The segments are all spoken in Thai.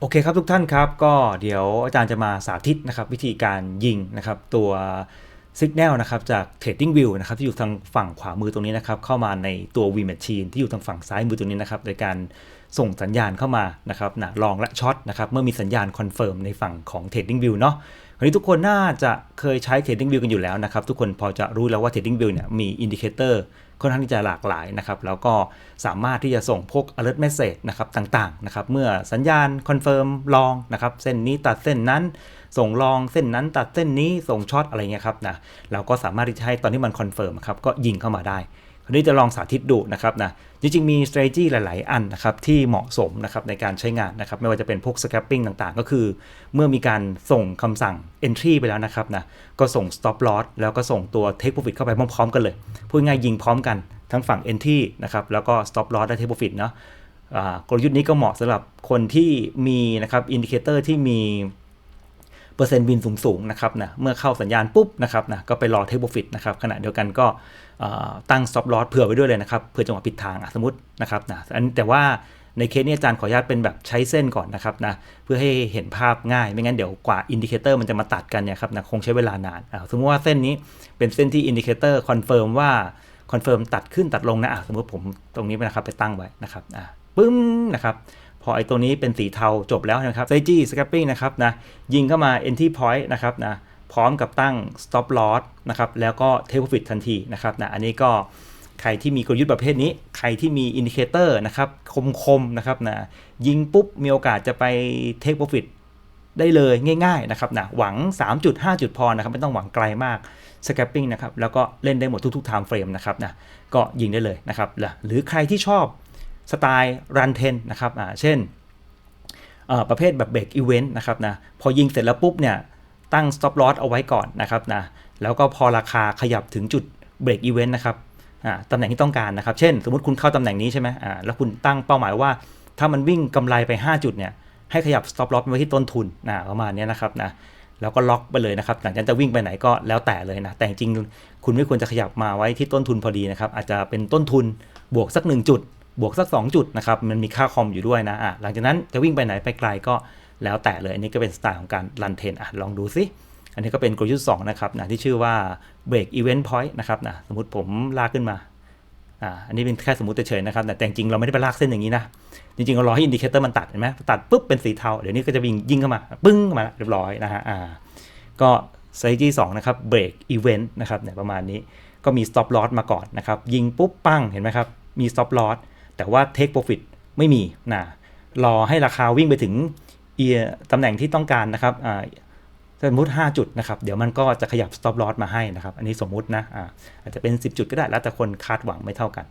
โอเคครับทุกท่านครับก็เดี๋ยวอาจารย์จะมาสาธิตนะครับวิธีการยิงนะครับตัวสัญญาณนะครับจาก Trading View นะครับที่อยู่ทางฝั่งขวามือตรงนี้นะครับเข้ามาในตัว V Machine ที่อยู่ทางฝั่งซ้ายมือตรงนี้นะครับโดยการส่งสัญญาณเข้ามานะครับนะลองและช็อตนะครับเมื่อมีสัญญาณคอนเฟิร์มในฝั่งของ Trading View เนาะันนี้ทุกคนน่าจะเคยใช้ Trading View กันอยู่แล้วนะครับ ทุกคนพอจะรู้แล้วว่า Trading View เนี่ยมีอินดิเคเตอร์ค่อนข้างที่จะหลากหลายนะครับ แล้วก็สามารถที่จะส่งพวก alert message นะครับต่างๆนะครับ เมื่อสัญญาณคอนเฟิร์มลองนะครับ เส้นนี้ตัดเส้นนั้น ส่งลองเส้นนั้นตัดเส้นนี้ส่งช็อตอะไรเงี้ยครับนะเราก็สามารถที่จะให้ตอนที่มันคอนเฟิร์มครับก็ยิงเข้ามาได้ วนี้จะลองสาธิตดูนะครับนะจริงๆมี strategy หลาย ๆ อันนะครับที่เหมาะสมนะครับในการใช้งานนะครับไม่ว่าจะเป็นพวก scraping ต่างๆ ก็คือ เมื่อมีการส่งคำสั่ง entry ไปแล้วนะครับนะก็ส่ง stop loss แล้วก็ส่งตัว take profit เข้าไปพร้อม ๆ กันเลย พูดง่ายยิงพร้อมกันทั้งฝั่ง entry นะครับแล้วก็ stop loss และ take profit เนาะกลยุทธ์นี้ก็เหมาะสำหรับคนที่มีนะครับอินดิเคเตอร์ที่มี เปอร์เซ็นต์บินสูงๆนะครับนะเมื่อเข้าสัญญาณปุ๊บนะครับนะก็ไปรอ take profit นะครับขณะเดียวกันก็ตั้ง stop loss เผื่อไว้ด้วยเลยนะครับเผื่อจังหวะผิดทางสมมตินะครับนะอันแต่ว่าในเคสนี้อาจารย์ขออนุญาตเป็นแบบใช้เส้นก่อนนะครับนะเพื่อให้เห็นภาพง่าย ไม่งั้นเดี๋ยวกว่าอินดิเคเตอร์มันจะมาตัดกันเนี่ยครับนะคงใช้เวลานานสมมติว่าเส้นนี้เป็นเส้นที่อินดิเคเตอร์คอนเฟิร์มว่าคอนเฟิร์มตัดขึ้นตัดลงนะะสมมติผมตรงนี้นะครับไปตั้งไว้นะครับปึ้มนะครับ พอไอ้ตัวนี้เป็นสีเทาจบแล้วนะครับไซจี้สแคปปิ้งนะครับนะยิงเข้ามา entry point นะครับนะพร้อมกับตั้ง stop loss นะครับแล้วก็ take profit ทันทีนะครับนะอันนี้ก็ใครที่มีกลยุทธ์ประเภทนี้ ใครที่มีอินดิเคเตอร์นะครับคมๆนะครับนะยิงปุ๊บมีโอกาสจะไป take profit ได้เลยง่ายๆนะครับนะหวัง3จุด5จุดพอนะครับไม่ต้องหวังไกลมาก scalping นะครับแล้วก็เล่นได้หมดทุกๆ time frame นะครับนะก็ยิงได้เลยนะครับหรือใครที่ชอบ สไตล์รันเทนนะครับอ่าเช่นประเภทแบบเบรกอีเวนต์นะครับนะพอยิงเสร็จแล้วปุ๊บเนี่ยตั้ง stop loss เอาไว้ก่อนนะครับนะแล้วก็พอราคาขยับถึงจุดเบรกอีเวนต์นะครับตำแหน่งที่ต้องการนะครับ เช่น สมมติคุณเข้าตำแหน่งนี้ใช่ไหมแล้วคุณตั้งเป้าหมายว่า ถ้ามันวิ่งกำไรไป 5 จุดเนี่ยให้ขยับ stop loss ไว้ที่ต้นทุนนะประมาณนี้นะครับนะแล้วก็ล็อกไปเลยนะครับหลังจากนั้นจะวิ่งไปไหนก็แล้วแต่เลยนะแต่จริงคุณไม่ควรจะขยับมาไว้ที่ต้นทุนพอดีนะครับอาจจะเป็นต้นทุนบวกสัก 1 จุด บวกสัก 2 จุดนะครับมันมีค่าคอมอยู่ด้วยนะอะหลังจากนั้นจะวิ่งไปไหนไปไกลก็แล้วแต่เลย อันนี้ก็เป็นสไตล์ของการรันเทนอะลองดูซิอันนี้ก็เป็นกลยุทธ์2นะครับนะที่ชื่อว่า break event point นะครับนะสมมติผมลากขึ้นมาอ่าอันนี้เป็นแค่สมมติเฉยๆนะครับแต่จริงๆเราไม่ได้ไปลากเส้นอย่างนี้นะ จริงๆเรารอให้อินดิเคเตอร์มันตัดเห็นไหมตัดปุ๊บเป็นสีเทาเดี๋ยวนี้ก็จะวิ่งยิงเข้ามา ปึ้งมาเรียบร้อยนะฮะอ่าก็ไซจี้สองนะครับ break event นะครับเนี่ยประมาณนี้ก็มี stop loss มาก่อนนะครับยิงปุ๊บปั้งเห็นไหมครับมี stop loss แต่ว่า take profit ไม่มีนะรอให้ราคาวิ่งไปถึงตำแหน่งที่ต้องการนะครับสมมติ 5 จุดนะครับเดี๋ยวมันก็จะขยับ stop loss มาให้นะครับ อันนี้สมมุตินะอาอาจจะเป็น 10 จุดก็ได้แล้วแต่คนคาดหวังไม่เท่ากัน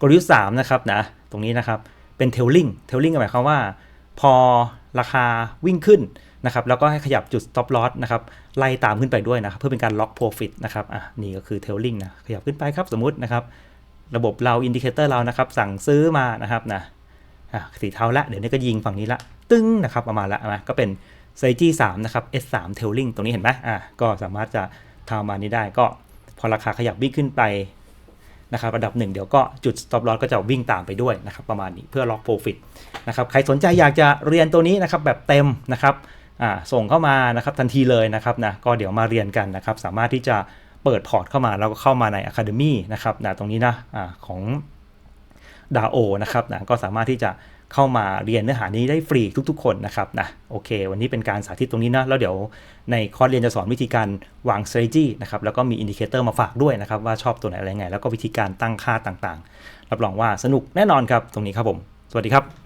กลยุทธ์3นะครับนะตรงนี้นะครับเป็นเทลลิงเทลลิงหมายความว่า พอราคาวิ่งขึ้นนะครับแล้วก็ให้ขยับจุด stop loss นะครับไล่ตามขึ้นไปด้วยนะครับเพื่อเป็นการล็อก profit นะครับอะนี่ก็คือเทลลิงนะขยับขึ้นไปครับสมมุตินะครับ ระบบเราอินดิเคเตอร์เรานะครับ สั่งซื้อมานะครับนะอะสีเทาละ เดี๋ยวนี้ก็ยิงฝั่งนี้ละ ตึ้งนะครับประมาณละนะก็เป็นไซจี้3นะครับ S3 tailing ตรงนี้เห็นไหมอะก็สามารถจะทำมานี้ได้ก็พอราคาขยับวิ่งขึ้นไปนะครับระดับหนึ่งเดี๋ยวก็จุด stop loss ก็จะวิ่งตามไปด้วยนะครับประมาณนี้เพื่อล็อก profit นะครับใครสนใจอยากจะเรียนตัวนี้นะครับแบบเต็มนะครับอ่าส่งเข้ามานะครับทันทีเลยนะครับนะก็เดี๋ยวมาเรียนกันนะครับ สามารถที่จะ เปิดพอร์ตเข้ามาแล้วก็เข้ามาใน Academy นะครับนะตรงนี้นะอาของ d a o นะครับนะก็สามารถที่จะเข้ามาเรียนเนื้อหานี้ได้ฟรีทุกๆ คนนะครับนะโอเค วันนี้เป็นการสาธิตตรงนี้นะ แล้วเดี๋ยวในคอร์สเรียนจะสอนวิธีการวาง strategy นะครับแล้วก็มีอินดิเคเตอร์มาฝากด้วยนะครับ ว่าชอบตัวไหนอะไรไง แล้วก็วิธีการตั้งค่าต่างๆ รับรองว่าสนุกแน่นอนครับ ตรงนี้ครับผม สวัสดีครับ